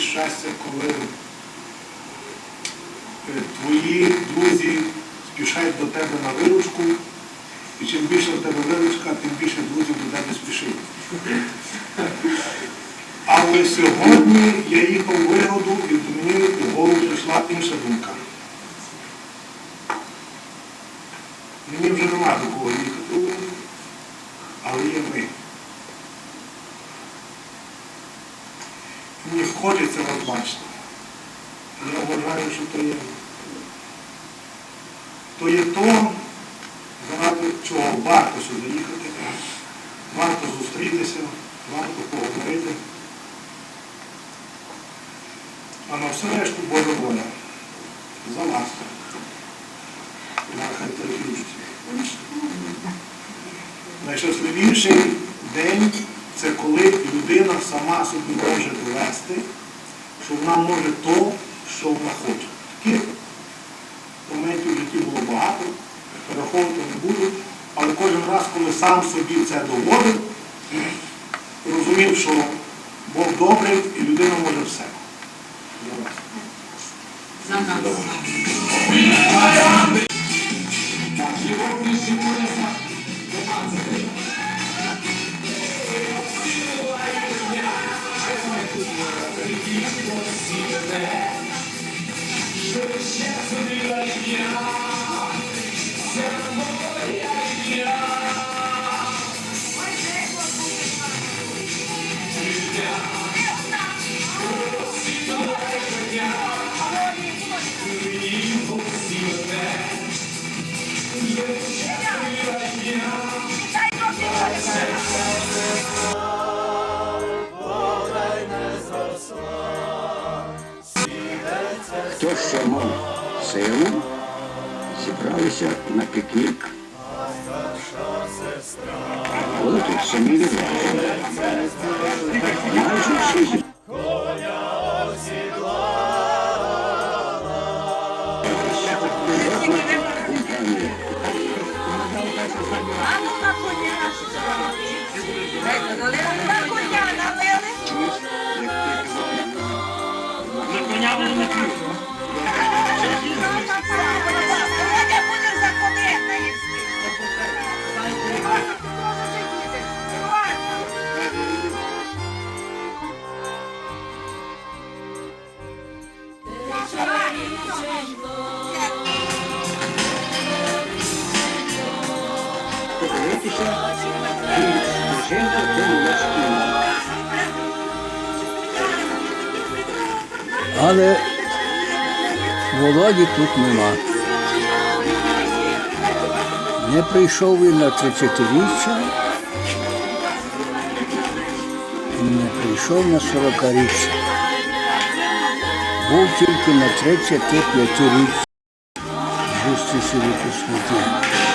щастя, коли е, твої друзі спішають до тебе на виручку, і чим більше в тебе виручка, тим більше друзів до тебе спішить. Але сьогодні я їхав в вигоду і до мені в голову прийшла інша думка. Мені вже нема до кого їхати, але є ми. Хочеться вас бачити. Я вважаю, що то є. То є то, заради чого варто сюди їхати, варто зустрітися, варто поговорити. А на все решту Божа воля. За терпіть. Найщасливіший день це коли людина сама собі може довести, що вона може то, що вона хоче. Таких моментів в житті було багато, перераховувати не буду, але кожен раз, коли сам собі це доводив, розумів, що Бог добрий і людина може все. За вас. За нас. Хто ще мав силу, зібралися на пікнік. Були тут самі. Майже всі. Компанія. Стежинка тим не спільна. Але Володі тут нема. Не прийшов він на 30-річчя, не прийшов на 40-річчя. Був тільки на 35-річчя зустрічі випускників. Чом